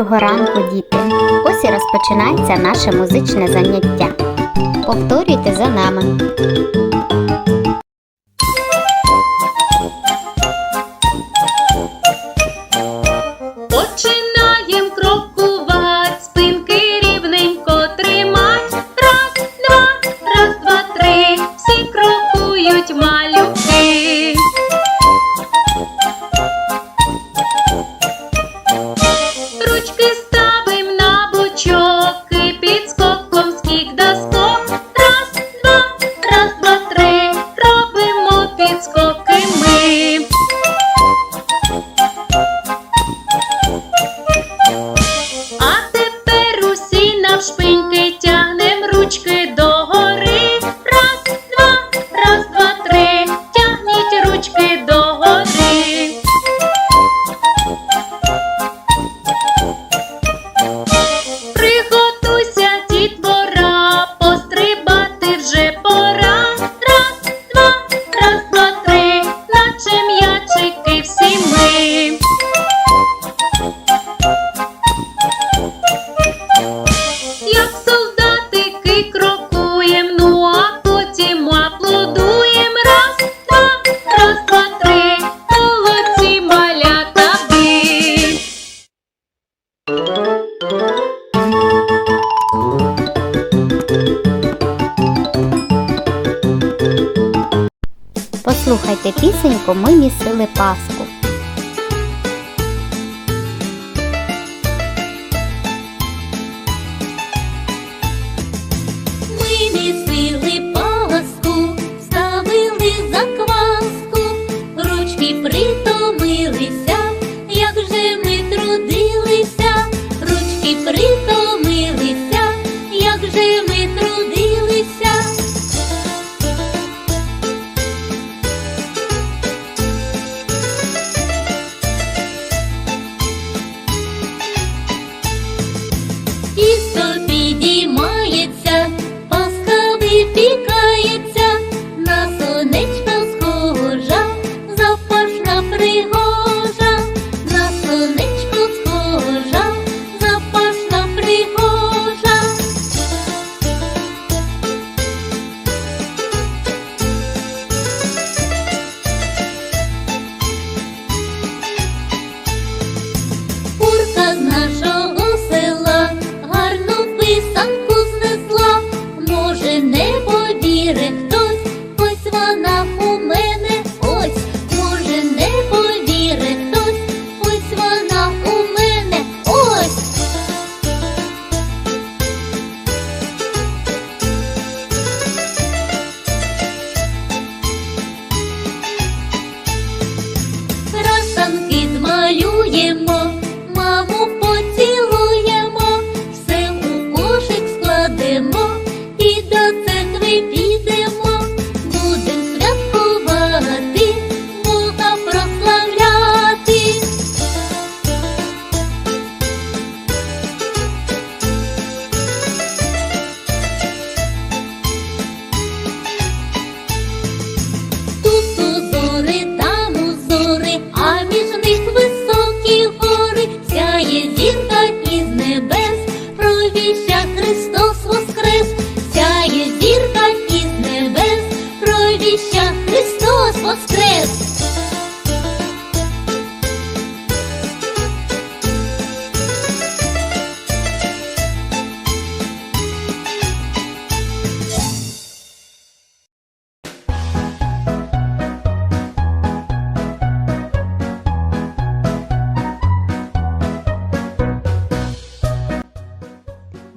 Доброго ранку, діти! Ось і розпочинається наше музичне заняття. Повторюйте за нами. Послухайте пісеньку Ми місили Пасху.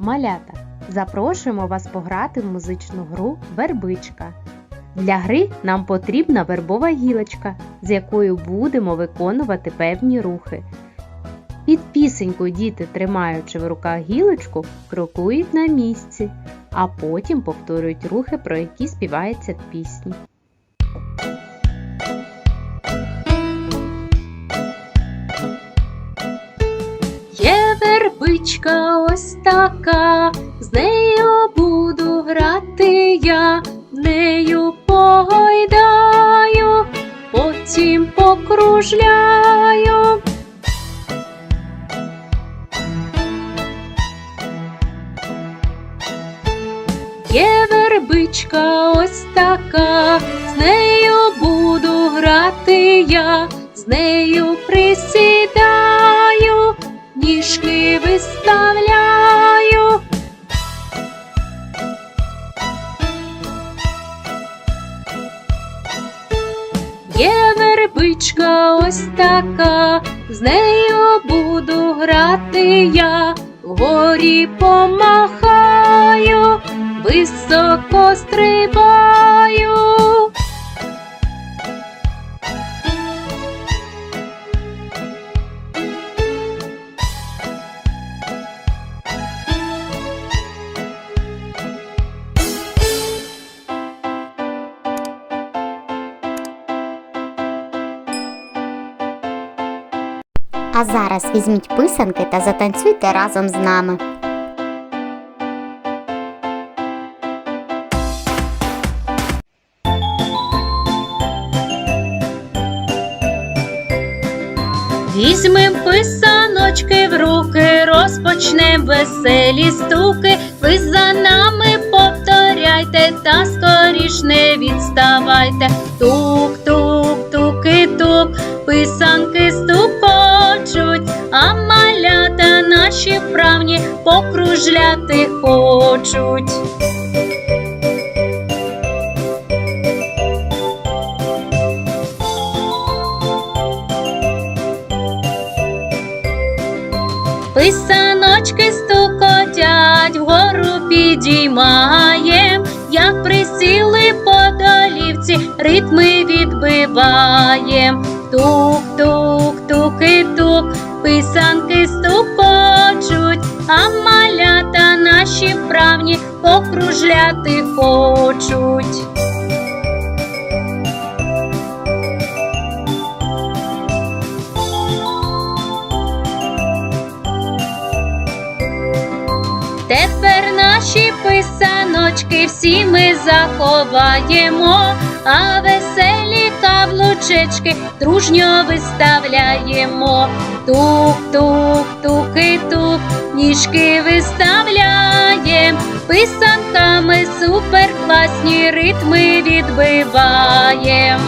Малята, запрошуємо вас пограти в музичну гру Вербичка. Для гри нам потрібна вербова гілочка, з якою будемо виконувати певні рухи. Під пісеньку діти, тримаючи в руках гілочку, крокують на місці, а потім повторюють рухи, про які співається в пісні. Річка ось така, з нею буду грати я, нею погойдаю, потім покружляю. Є вербичка ось така, з нею буду грати я, з нею присідаю ніжки виставляю. Є вербичка ось така, з нею буду грати я, вгорі помахаю, високо стрибаю. А зараз візьміть писанки та затанцюйте разом з нами. Візьмем писаночки в руки, розпочнем веселі стуки. Ви за нами повторяйте та скоріш не відставайте. Тук, тук, туки, тук, писанки стукочуть, вправні покружляти хочуть. Писаночки стукотять, вгору підіймаєм, як присіли по долівці, ритми відбиваєм. Тук, тук, туки, тук, писанки вправні покружляти хочуть. Тепер наші писаночки всі ми заховаємо, а веселі каблучечки дружньо виставляємо. Тук, тук, туки, тук, ніжки писанками суперкласні ритми відбиваєм.